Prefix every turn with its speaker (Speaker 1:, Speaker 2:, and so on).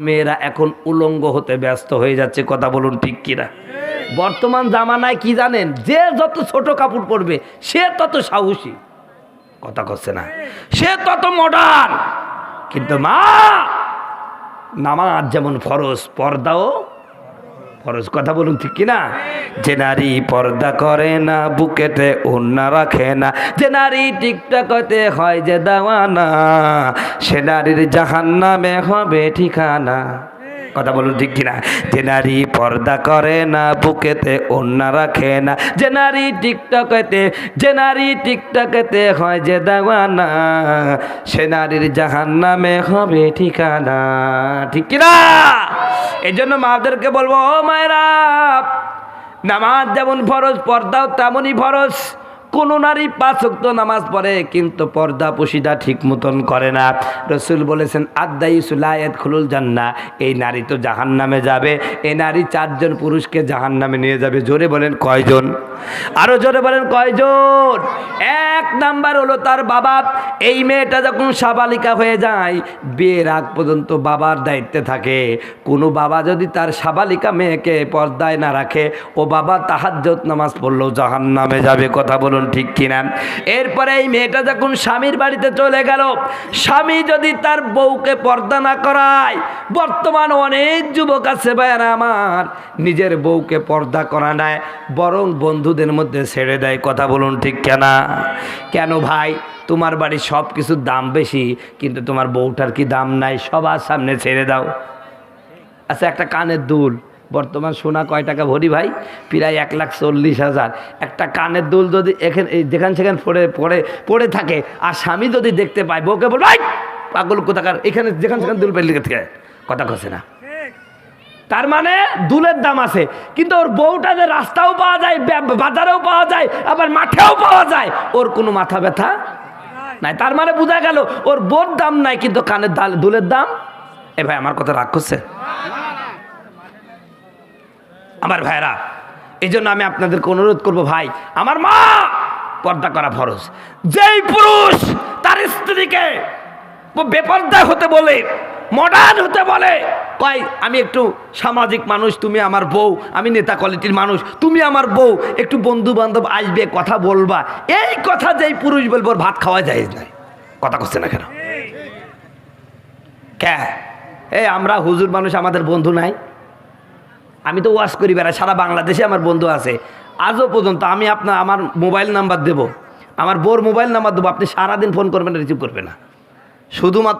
Speaker 1: মেয়েরা এখন উলঙ্গ হতে ব্যস্ত হয়ে যাচ্ছে, কথা বলুন ঠিক কিনা? বর্তমান জামানায় কি জানেন? যে যত ছোট কাপড় পরবে, সে তত সাহসী। কথা করছে না। সে তত মডার্ন কিন্তু মা, নামাজ যেমন ফরজ, পর্দাও ফরজ। কথা বলুন ঠিক কিনা? যে নারী পর্দা করে না, বুকেতে অন্যা রাখে না, যে নারী টিকটকতে হয় যে দাওয়ানা, সে নারীর জাহান নামে হবে ঠিকানা। কথা বলুন ঠিক কিনা? যে নারী পর্দা করে না, বুকেতে অন্যা রাখে না, যে নারী টিকটকেতে, যে নারী টিকটকেতে হয় যে দাওয়ানা, সে নারীর জাহান নামে হবে ঠিকানা। ঠিক কিনা? এই জন্য মাদেরকে বলব, ও মায়েরা নামাজ যেমন ফরজ পর্দাও তেমনই ফরজ। কোন নারী পাঁচক্ত নামাজ পড়ে, কিন্তু পর্দা পুশিদা ঠিক মতন করে না। রসুল বলেছেন আদাই সুলায়ত খুলুল জান্না এই নারী তো জাহান নামে যাবে। এই নারী চারজন পুরুষকে জাহান নামে নিয়ে যাবে। জোরে বলেন, কয়জন? আরও জোরে বলেন, কয়জন? এক নাম্বার হলো তার বাবা। এই মেয়েটা যখন সাবালিকা হয়ে যায়, বিয়ের আগ পর্যন্ত বাবার দায়িত্বে থাকে। কোনো বাবা যদি তার সাবালিকা মেয়েকে পর্দায় না রাখে, ও বাবা তাহাজ্জত নামাজ পড়লেও জাহান নামে যাবে। কথা বলুন ঠিক কিনা? এরপরে এই মেয়েটা যখন স্বামীর বাড়িতে চলে গেল, স্বামী যদি তার বউকে পর্দা না করায়, বর্তমান অনেক যুবক আছে ভাইয়ারা আমার, নিজের বউকে পর্দা করা নেয় বরং বন্ধুদের মধ্যে ছেড়ে দেয়, কথা বলুন ঠিক কেনা? কেন ভাই? তোমার বাড়ির সব কিছুর দাম বেশি, কিন্তু তোমার বউটার কি দাম নাই? সবার সামনে ছেড়ে দাও। আচ্ছা একটা কানের দুল। বর্তমান সোনা কয় টাকা ভরি ভাই? প্রায় এক লাখ চল্লিশ হাজার। একটা কানের দুল যদি এখানে যেখান সেখানে পড়ে পড়ে পড়ে থাকে, আর স্বামী যদি দেখতে পায়, বউকে বল ভাই পাগল কোথাকার, এখানে যেখান সেখানে দুল পেলে থেকে। কথা কছে না। তার মানে দুলের দাম আছে, কিন্তু ওর বউটা যে রাস্তাও পাওয়া যায় বাজারেও পাওয়া যায়, আবার মাঠেও পাওয়া যায়, ওর কোনো মাথা ব্যথা নাই। তার মানে বোঝা গেল, ওর বোর দাম নাই, কিন্তু কানের দাল- দুলের দাম? এ ভাই, আমার কথা রাগ করছে? আমার ভাইরা এই জন্য আমি আপনাদেরকে অনুরোধ করব ভাই আমার মা পর্দা করা ফরজ। যেই পুরুষ তার স্ত্রীকে বেপর্দা হতে বলে মডার্ন হতে বলে কয় আমি একটু সামাজিক মানুষ তুমি আমার বউ আমি নেতা কোয়ালিটির মানুষ তুমি আমার বউ একটু বন্ধু বান্ধব আসবে কথা বলবা। এই কথা যেই পুরুষ বলব ভাত খাওয়া যায় নাই কথা করছে না কেন? কে? এই আমরা হুজুর মানুষ আমাদের বন্ধু নাই। আমি তো ওয়াশ করি বেড়াই, সারা বাংলাদেশে আমার বন্ধু আছে। আজও পর্যন্ত আমি আপনার, আমার মোবাইল নাম্বার দেব। আমার বোর মোবাইল নাম্বার দেবো, আপনি সারাদিন ফোন করবেন রিসিভ করবে না। শুধুমাত্র